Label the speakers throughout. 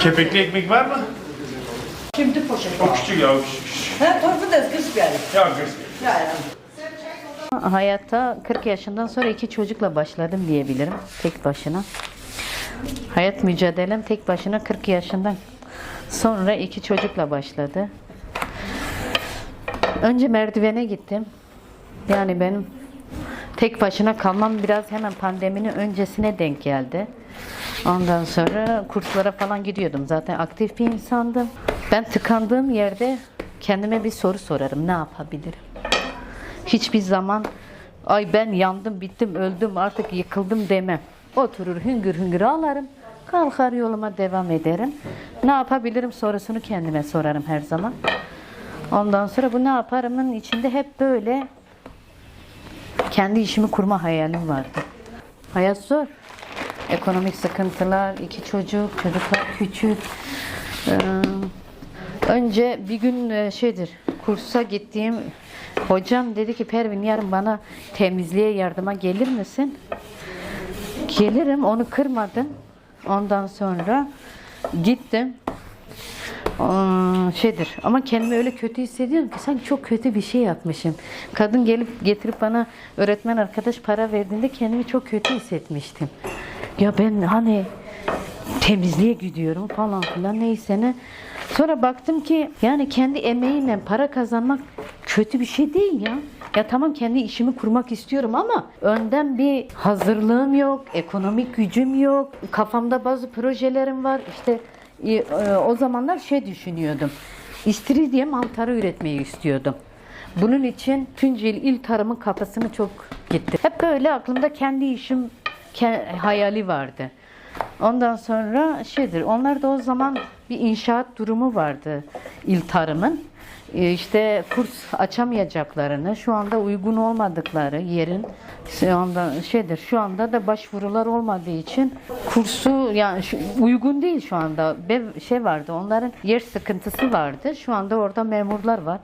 Speaker 1: Kepekli ekmek var mı?
Speaker 2: Şimdi poşet.
Speaker 1: O küçük ya. o küçük.
Speaker 2: Ha torfu da kız yani.
Speaker 1: Ya kız.
Speaker 2: Yani.
Speaker 3: Hayatta 40 yaşından sonra iki çocukla başladım diyebilirim. Tek başına. Hayat mücadelem tek başına 40 yaşından sonra iki çocukla başladı. Önce merdivene gittim. Yani benim tek başına kalmam biraz hemen pandeminin öncesine denk geldi. Ondan sonra kurslara falan gidiyordum. Zaten aktif bir insandım. Ben tıkandığım yerde kendime bir soru sorarım. Ne yapabilirim? Hiçbir zaman ay ben yandım, bittim, öldüm, artık yıkıldım demem. Oturur hüngür hüngür ağlarım. Kalkar yoluma devam ederim. Ne yapabilirim sorusunu kendime sorarım her zaman. Ondan sonra bu ne yaparımın içinde hep böyle kendi işimi kurma hayalim vardı. Hayat zor. Ekonomik sıkıntılar, iki çocuk, çocuklar küçük. Ee, önce bir gün e, şeydir, kursa gittiğim hocam dedi ki Pervin yarın bana temizliğe yardıma gelir misin? Gelirim, onu kırmadım. Ondan sonra gittim. Aa, şeydir ama kendimi öyle kötü hissediyorum ki sanki çok kötü bir şey yapmışım. Kadın gelip getirip bana öğretmen arkadaş para verdiğinde kendimi çok kötü hissetmiştim. Ya ben hani temizliğe gidiyorum falan filan neyse ne. Sonra baktım ki yani kendi emeğimle para kazanmak kötü bir şey değil ya. Ya tamam kendi işimi kurmak istiyorum ama önden bir hazırlığım yok, ekonomik gücüm yok. Kafamda bazı projelerim var. İşte e, e, o zamanlar şey düşünüyordum. İstiridye mantarı üretmeyi istiyordum. Bunun için Tunceli il tarımın kafasını çok gitti. Hep böyle aklımda kendi işim hayali vardı. Ondan sonra şeydir, onlar da o zaman bir inşaat durumu vardı il tarımın. Ee, işte kurs açamayacaklarını, şu anda uygun olmadıkları yerin şu anda şeydir. Şu anda da başvurular olmadığı için kursu yani uygun değil şu anda. Bir şey vardı. Onların yer sıkıntısı vardı. Şu anda orada memurlar var.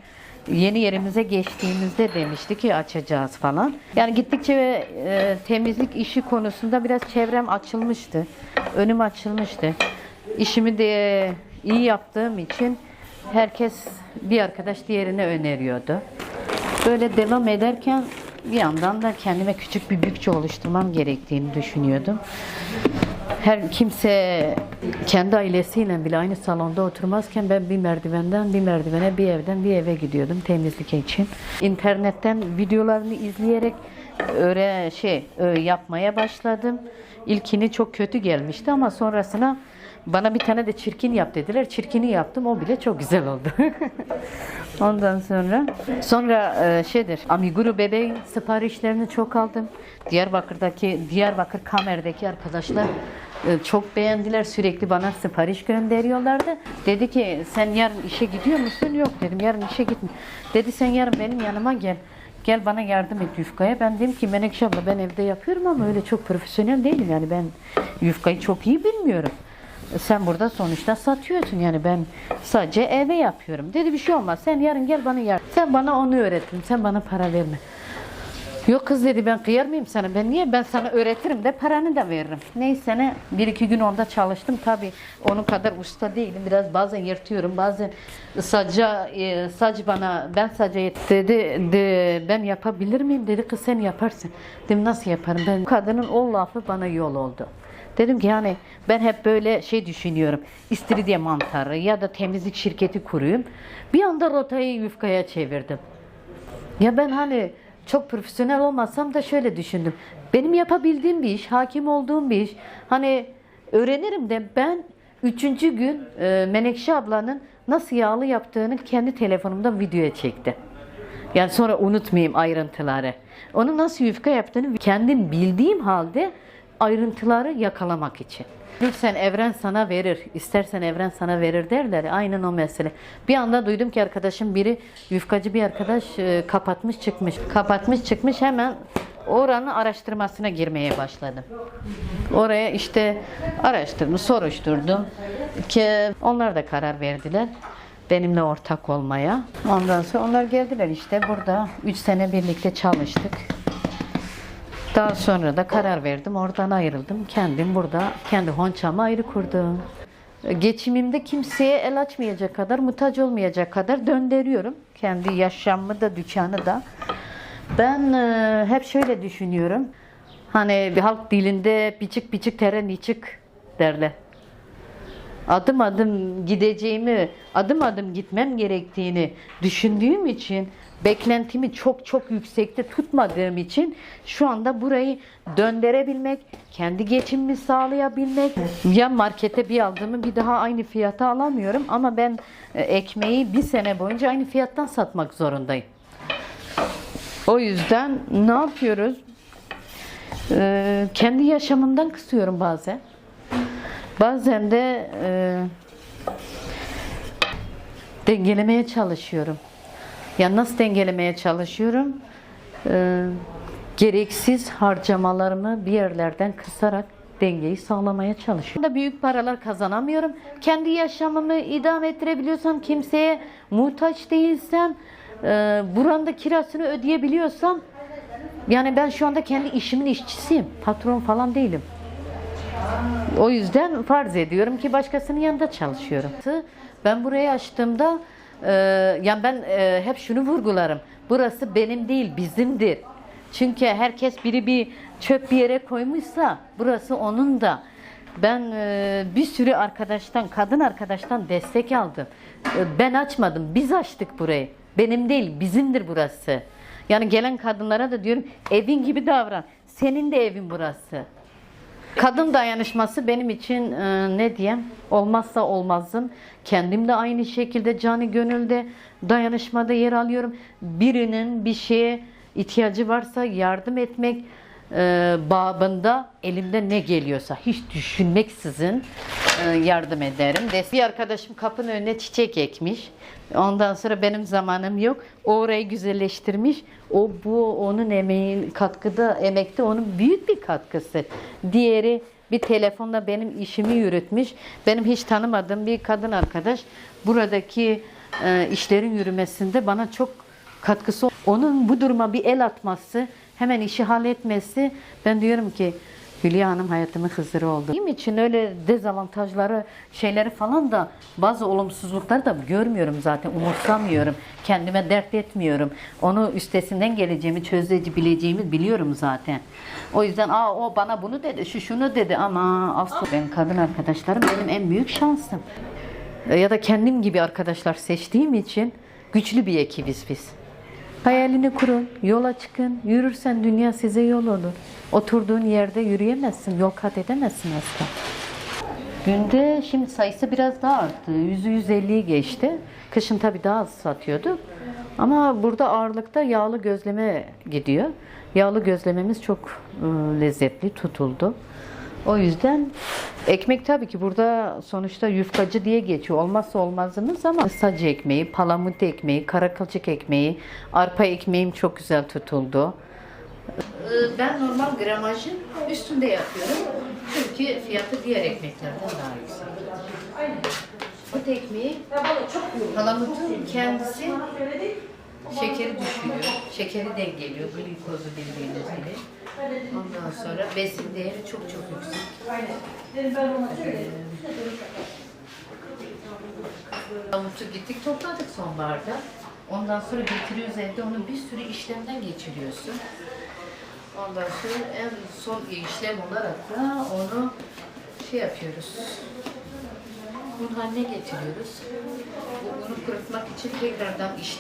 Speaker 3: Yeni yerimize geçtiğimizde demişti ki açacağız falan. Yani gittikçe e, temizlik işi konusunda biraz çevrem açılmıştı. Önüm açılmıştı. İşimi de iyi yaptığım için herkes bir arkadaş diğerine öneriyordu. Böyle devam ederken bir yandan da kendime küçük bir bütçe oluşturmam gerektiğini düşünüyordum. Her kimse kendi ailesiyle bile aynı salonda oturmazken ben bir merdivenden bir merdivene, bir evden bir eve gidiyordum temizlik için. İnternetten videolarını izleyerek öyle şey yapmaya başladım. İlkini çok kötü gelmişti ama sonrasına bana bir tane de çirkin yap dediler. Çirkini yaptım. O bile çok güzel oldu. Ondan sonra sonra e, şeydir. Amiguru bebeğin siparişlerini çok aldım. Diyarbakır'daki Diyarbakır Kamer'deki arkadaşlar e, çok beğendiler. Sürekli bana sipariş gönderiyorlardı. Dedi ki sen yarın işe gidiyor musun? Yok dedim. Yarın işe gitme. Dedi sen yarın benim yanıma gel. Gel bana yardım et yufkaya. Ben dedim ki Menekşe abla ben evde yapıyorum ama öyle çok profesyonel değilim. Yani ben yufkayı çok iyi bilmiyorum. Sen burada sonuçta satıyorsun yani ben sadece eve yapıyorum. Dedi bir şey olmaz. Sen yarın gel bana yardım. Sen bana onu öğretin. Sen bana para verme. Yok kız dedi ben kıyar mıyım sana? Ben niye? Ben sana öğretirim de paranı da veririm. Neyse ne bir iki gün onda çalıştım. Tabi onun kadar usta değilim. Biraz bazen yırtıyorum. Bazen sadece e, sadece bana ben yet- dedi de, ben yapabilir miyim? Dedi kız sen yaparsın. Dedim nasıl yaparım? Ben kadının o lafı bana yol oldu. Dedim ki yani ben hep böyle şey düşünüyorum. İstiridye mantarı ya da temizlik şirketi kurayım. Bir anda rotayı yufkaya çevirdim. Ya ben hani çok profesyonel olmasam da şöyle düşündüm. Benim yapabildiğim bir iş, hakim olduğum bir iş. Hani öğrenirim de ben üçüncü gün e, Menekşe ablanın nasıl yağlı yaptığını kendi telefonumda videoya çektim. Yani sonra unutmayayım ayrıntıları. Onun nasıl yufka yaptığını kendim bildiğim halde ayrıntıları yakalamak için. Lütfen evren sana verir, istersen evren sana verir derler. Aynen o mesele. Bir anda duydum ki arkadaşım biri, yufkacı bir arkadaş e, kapatmış çıkmış. Kapatmış çıkmış hemen oranın araştırmasına girmeye başladım. Oraya işte araştırdım, soruşturdum. Ki onlar da karar verdiler benimle ortak olmaya. Ondan sonra onlar geldiler işte burada 3 sene birlikte çalıştık. Daha sonra da karar verdim. Oradan ayrıldım. Kendim burada kendi honçamı ayrı kurdum. Geçimimde kimseye el açmayacak kadar, muhtaç olmayacak kadar döndürüyorum. Kendi yaşamımı da, dükkanı da. Ben e, hep şöyle düşünüyorum. Hani bir halk dilinde biçik biçik tere niçik derler. Adım adım gideceğimi, adım adım gitmem gerektiğini düşündüğüm için, beklentimi çok çok yüksekte tutmadığım için şu anda burayı döndürebilmek, kendi geçimimi sağlayabilmek. Ya markete bir aldığımı bir daha aynı fiyata alamıyorum ama ben e, ekmeği bir sene boyunca aynı fiyattan satmak zorundayım. O yüzden ne yapıyoruz? Ee, kendi yaşamımdan kısıyorum bazen. Bazen de e, dengelemeye çalışıyorum. Ya nasıl dengelemeye çalışıyorum? Ee, gereksiz harcamalarımı bir yerlerden kısarak dengeyi sağlamaya çalışıyorum. Da büyük paralar kazanamıyorum. Kendi yaşamımı idame ettirebiliyorsam, kimseye muhtaç değilsem, e, buranın da kirasını ödeyebiliyorsam, yani ben şu anda kendi işimin işçisiyim. Patron falan değilim. O yüzden farz ediyorum ki başkasının yanında çalışıyorum. Ben burayı açtığımda e, yani ben e, hep şunu vurgularım. Burası benim değil, bizimdir. Çünkü herkes biri bir çöp bir yere koymuşsa burası onun da. Ben e, bir sürü arkadaştan, kadın arkadaştan destek aldım. E, ben açmadım, biz açtık burayı. Benim değil, bizimdir burası. Yani gelen kadınlara da diyorum evin gibi davran. Senin de evin burası. Kadın dayanışması benim için e, ne diyeyim olmazsa olmazım. Kendim de aynı şekilde canı gönülde dayanışmada yer alıyorum. Birinin bir şeye ihtiyacı varsa yardım etmek e, babında elimde ne geliyorsa hiç düşünmeksizin e, yardım ederim. Bir arkadaşım kapının önüne çiçek ekmiş. Ondan sonra benim zamanım yok. Orayı güzelleştirmiş. O bu onun emeğin katkıda emekte onun büyük bir katkısı. Diğeri bir telefonla benim işimi yürütmüş. Benim hiç tanımadığım bir kadın arkadaş buradaki e, işlerin yürümesinde bana çok katkısı. Onun bu duruma bir el atması, hemen işi halletmesi ben diyorum ki Hülya Hanım hayatımın hızırı oldu. Benim için öyle dezavantajları, şeyleri falan da bazı olumsuzlukları da görmüyorum zaten. Umursamıyorum. Kendime dert etmiyorum. Onu üstesinden geleceğimi, çözebileceğimi biliyorum zaten. O yüzden aa o bana bunu dedi, şu şunu dedi ama aslında ben kadın arkadaşlarım benim en büyük şansım. Ya da kendim gibi arkadaşlar seçtiğim için güçlü bir ekibiz biz. Hayalini kurun, yola çıkın. Yürürsen dünya size yol olur. Oturduğun yerde yürüyemezsin, yol kat edemezsin asla. Günde şimdi sayısı biraz daha arttı. Yüzü 150'yi geçti. Kışın tabii daha az satıyorduk. Ama burada ağırlıkta yağlı gözleme gidiyor. Yağlı gözlememiz çok e, lezzetli tutuldu. O yüzden ekmek tabii ki burada sonuçta yufkacı diye geçiyor. Olmazsa olmazımız ama sacı ekmeği, palamut ekmeği, karakılçık ekmeği, arpa ekmeğim çok güzel tutuldu. Ee, Ben normal gramajın üstünde yapıyorum. Çünkü fiyatı diğer ekmeklerden daha yüksek. Bu ekmeği palamutun kendisi şekeri düşürüyor. Şekeri dengeliyor. Glikozu bildiğiniz gibi. Ondan sonra besin değeri çok çok yüksek. Palamut'u gittik topladık sonbaharda. Ondan sonra getiriyoruz evde onu bir sürü işlemden geçiriyorsun. Ondan sonra en son işlem olarak da onu şey yapıyoruz. Un haline getiriyoruz. Bu unu kurutmak için tekrardan işlem